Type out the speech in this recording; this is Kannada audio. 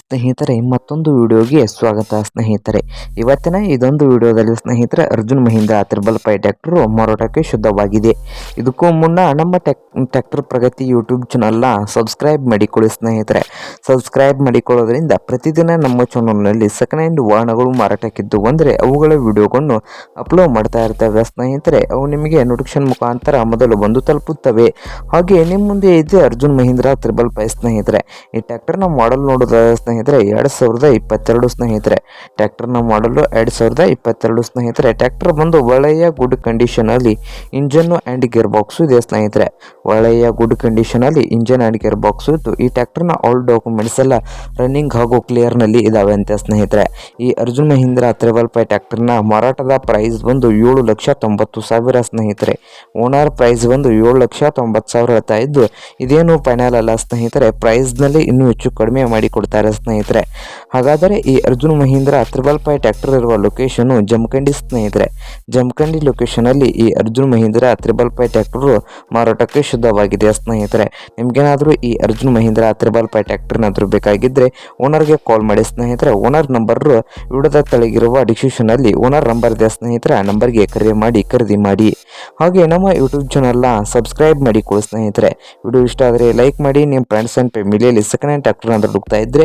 ಸ್ನೇಹಿತರೆ, ಮತ್ತೊಂದು ವಿಡಿಯೋಗೆ ಸ್ವಾಗತ ಸ್ನೇಹಿತರೆ. ಇವತ್ತಿನ ಇದೊಂದು ವಿಡಿಯೋದಲ್ಲಿ ಸ್ನೇಹಿತರೆ, Arjun Mahindra triple five tractor ಮಾರಾಟಕ್ಕೆ ಶುದ್ಧವಾಗಿದೆ. ಇದಕ್ಕೂ ಮುನ್ನ ನಮ್ಮ ಟೆಕ್ ಟ್ರ್ಯಾಕ್ಟರ್ ಪ್ರಗತಿ ಯೂಟ್ಯೂಬ್ ಚಾನಲ್ನ ಸಬ್ಸ್ಕ್ರೈಬ್ ಮಾಡಿಕೊಳ್ಳಿ ಸ್ನೇಹಿತರೆ. ಸಬ್ಸ್ಕ್ರೈಬ್ ಮಾಡಿಕೊಳ್ಳೋದ್ರಿಂದ ಪ್ರತಿದಿನ ನಮ್ಮ ಚಾನಲ್ನಲ್ಲಿ ಸೆಕೆಂಡ್ ಹ್ಯಾಂಡ್ ವಾಹನಗಳು ಮಾರಾಟಕ್ಕಿದ್ದು ಅಂದರೆ ಅವುಗಳ ವಿಡಿಯೋಗಳನ್ನು ಅಪ್ಲೋಡ್ ಮಾಡ್ತಾ ಇರ್ತವೆ ಸ್ನೇಹಿತರೆ. ಅವು ನಿಮಗೆ ನೋಟಿಫಿಕೇಶನ್ ಮುಖಾಂತರ ಮೊದಲು ಬಂದು ತಲುಪುತ್ತವೆ. ಹಾಗೆ ನಿಮ್ಮ ಮುಂದೆ ಇದೆ ಅರ್ಜುನ್ ಮಹೀಂದ್ರ ತ್ರಿಬಲ್ ಪೈ ಸ್ನೇಹಿತರೆ. ಈ ಟ್ರ್ಯಾಕ್ಟರ್ನ ಮಾಡಲ್ ನೋಡೋದಾದ್ರೆ ಸ್ನೇಹಿತರೆ, ಎರಡು ಸಾವಿರದ ಇಪ್ಪತ್ತೆರಡು ಸ್ನೇಹಿತರೆ. ಟ್ರ್ಯಾಕ್ಟರ್ನ ಮಾಡಲು ಎರಡು ಸಾವಿರದ ಇಪ್ಪತ್ತೆರಡು ಸ್ನೇಹಿತರೆ. ಟ್ರ್ಯಾಕ್ಟರ್ ಬಂದು ಒಳ್ಳೆಯ ಗುಡ್ ಕಂಡೀಷನಲ್ಲಿ ಇಂಜನ್ನು ಆ್ಯಂಡ್ ಗೇರ್ ಬಾಕ್ಸು ಇದೆ ಸ್ನೇಹಿತರೆ. ಒಳ್ಳೆಯ ಗುಡ್ ಕಂಡೀಷನಲ್ಲಿ ಇಂಜನ್ ಆ್ಯಂಡ್ ಗೇರ್ ಬಾಕ್ಸು ಇತ್ತು ಈ ಟ್ಯಾಕ್ಟರ್ನ ಆಲ್ ಡಾಕ್ಯುಮೆಂಟ್ಸ್ ಎಲ್ಲ ರನ್ನಿಂಗ್ ಹಾಗೂ ಕ್ಲಿಯರ್ನಲ್ಲಿ ಇದಾವೆ ಅಂತ ಸ್ನೇಹಿತರೆ. ಈ ಅರ್ಜುನ್ ಮಹೀಂದ್ರ ತ್ರಿಬಲ್ ಫೈ ಟ್ಯಾಕ್ಟರ್ನ ಮಾರಾಟದ ಪ್ರೈಸ್ ಬಂದು ಏಳು ಲಕ್ಷ ತೊಂಬತ್ತು ಸಾವಿರ ಸ್ನೇಹಿತರೆ. ಓನರ್ ಪ್ರೈಸ್ ಬಂದು ಏಳು ಲಕ್ಷ ತೊಂಬತ್ತು ಸಾವಿರ ಇದ್ದು, ಇದೇನು ಫೈನಲ್ ಅಲ್ಲ ಸ್ನೇಹಿತರೆ. ಪ್ರೈಸ್ನಲ್ಲಿ ಇನ್ನೂ ಹೆಚ್ಚು ಕಡಿಮೆ ಮಾಡಿ ಕೊಡ್ತಾರೆ ಸ್ನೇಹಿತರೆ. ಹಾಗಾದರೆ ಈ Arjun Mahindra triple five tractor ಇರುವ ಲೊಕೇಶನ್ ಜಮಖಂಡಿ ಸ್ನೇಹಿತರೆ. ಜಮಖಂಡಿ ಲೊಕೇಶನಲ್ಲಿ ಈ Arjun Mahindra triple five tractor ಮಾರಾಟಕ್ಕೆ ಶುದ್ಧವಾಗಿದೆ ಸ್ನೇಹಿತರೆ. ನಿಮಗೇನಾದರೂ ಈ ಅರ್ಜುನ್ ಮಹೀಂದ್ರ ತ್ರಿಬಲ್ ಪೈ ಟ್ರ್ಯಾಕ್ಟರ್ನಾದರೂ ಬೇಕಾಗಿದ್ದರೆ ಓನರ್ಗೆ ಕಾಲ್ ಮಾಡಿ ಸ್ನೇಹಿತರೆ. ಓನರ್ ನಂಬರ್ ವಿಡದ ತಳಗಿರುವ ಡಿಸ್ಕ್ರಿಪ್ಷನಲ್ಲಿ ಓನರ್ ನಂಬರ್ ಇದೆ ಸ್ನೇಹಿತರೆ. ಆ ನಂಬರ್ಗೆ ಕರೆ ಮಾಡಿ ಖರೀದಿ ಮಾಡಿ. ಹಾಗೆ ನಮ್ಮ ಯೂಟ್ಯೂಬ್ ಚಾನಲ್ನ ಸಬ್ಸ್ಕ್ರೈಬ್ ಮಾಡಿಕೊಳ್ಳಿ ಸ್ನೇಹಿತರೆ. ವಿಡಿಯೋ ಇಷ್ಟ ಆದರೆ ಲೈಕ್ ಮಾಡಿ. ನಿಮ್ಮ ಫ್ರೆಂಡ್ಸ್ ಆ್ಯಂಡ್ ಫ್ಯಾಮಿಲಿಯಲ್ಲಿ ಸೆಕೆಂಡ್ ಹ್ಯಾಂಡ್ ಟ್ರ್ಯಾಕ್ಟರ್ ಹುಡುಕ್ತಾ ಇದ್ದರೆ